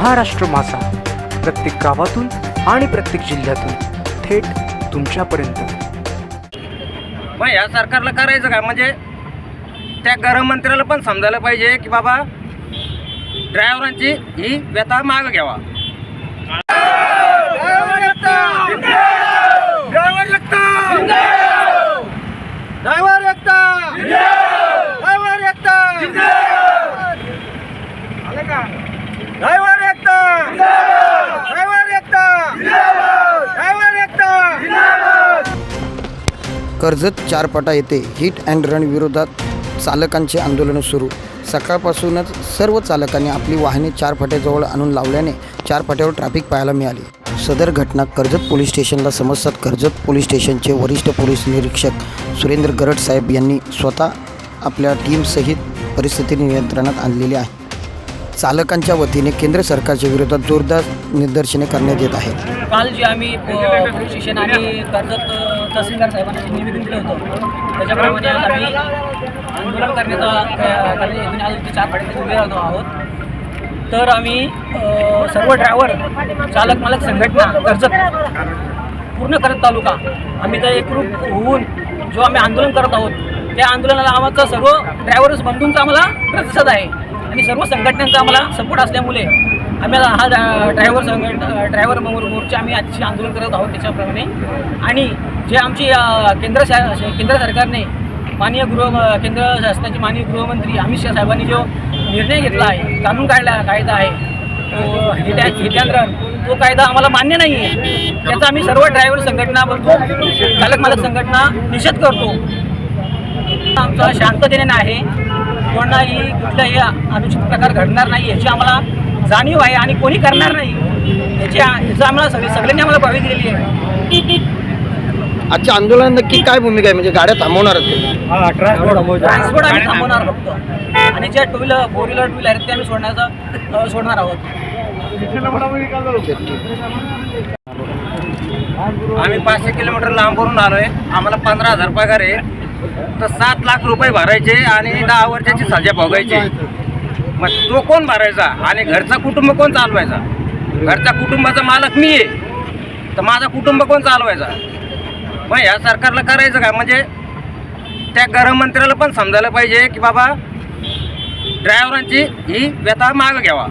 महाराष्ट्र मासा प्रत्येक गावातून आणि प्रत्येक जिल्ह्यातून थेट तुमच्यापर्यंत. मग या सरकारला करायचं काय? म्हणजे त्या गृहमंत्र्याला पण समजायला पाहिजे की बाबा ड्रायव्हरांची ही व्यथा माग घ्यावा. ड्रायव्हर एकता कर्जत चारपाटा येथे हिट अँड रन विरोधात चालकांचे आंदोलन सुरू. सकाळपासूनच सर्व चालकांनी आपली वाहने चारफाट्याजवळ आणून लावल्याने चारफाट्यावर ट्रॅफिक पाहायला मिळाली. सदर घटना कर्जत पोलीस स्टेशनला समजतात. कर्जत पोलीस स्टेशनचे वरिष्ठ पोलीस निरीक्षक सुरेंद्र गरड साहेब यांनी स्वतः आपल्या टीमसहित परिस्थिती नियंत्रणात आणलेली आहे. चालकांच्या वतीने केंद्र सरकारच्या विरोधात जोरदार निदर्शने करण्यात येत आहेत. काल जे आम्ही पोलीस स्टेशन आणि कर्जत तहसीलदार साहेबांना निवेदन दिलं होतं. त्याच्याप्रमाणे आता आम्ही आंदोलन करण्याचा क- आज इथे चार फाट्यात उभे राहतो आहोत. तर आम्ही सर्व ड्रायव्हर चालक मालक संघटना कर्जत पूर्ण करत तालुका आम्ही तर एकरूप होऊन जो आम्ही आंदोलन करत आहोत त्या आंदोलनाला आम्हाला सर्व ड्रायव्हर्स बंधूंचा आम्हाला प्रतिसाद आहे. आणि सर्व संघटनांचा आम्हाला सपोर्ट असल्यामुळे आम्हाला हा ड्रायव्हर संघट ड्रायव्हर मोर मोर्चा आम्ही आजची आंदोलन करत आहोत त्याच्याप्रमाणे. आणि जे आमची केंद्र शा केंद्र सरकारने माननीय गृह केंद्र शासनाचे माननीय गृहमंत्री अमित शहा साहेबांनी जो निर्णय घेतला आहे कानून काढला कायदा आहे तो तो कायदा आम्हाला मान्य नाही आहे त्याचा आम्ही सर्व ड्रायव्हर संघटना बोलतो चालक मालक संघटना निषेध करतो. आमचा शांततेने आहे. कोणाही कुठलाही अनुचित प्रकार घडणार नाही याची आम्हाला जाणीव आहे आणि कोणी करणार नाही याची याचं आम्हाला सगळे सगळ्यांनी आम्हाला ग्वाही दिलेली आहे. आजच्या आंदोलनात नक्की काय भूमिका आहे? म्हणजे गाड्या थांबवणार ट्रान्सपोर्ट आम्ही थांबवणार. फक्त. आणि ज्या two wheeler four wheeler two wheeler आहेत ते आम्ही सोडण्याचा सोडणार आहोत. आम्ही पाचशे किलोमीटर लांबवरून आलोय. आम्हाला पंधरा हजार पगार आहे. तर सात लाख रुपये भरायचे आणि दहा वर्षाची सजा भोगायची. मग तो कोण भरायचा? आणि घरचा कुटुंब कोण चालवायचा? घरचा कुटुंबाचा मालक मी आहे. तर माझा कुटुंब कोण चालवायचा? मग ह्या सरकारला करायचं काय? म्हणजे त्या गृहमंत्र्याला पण समजायला पाहिजे की बाबा ड्रायव्हरांची ही व्यथा मागं घ्यावा.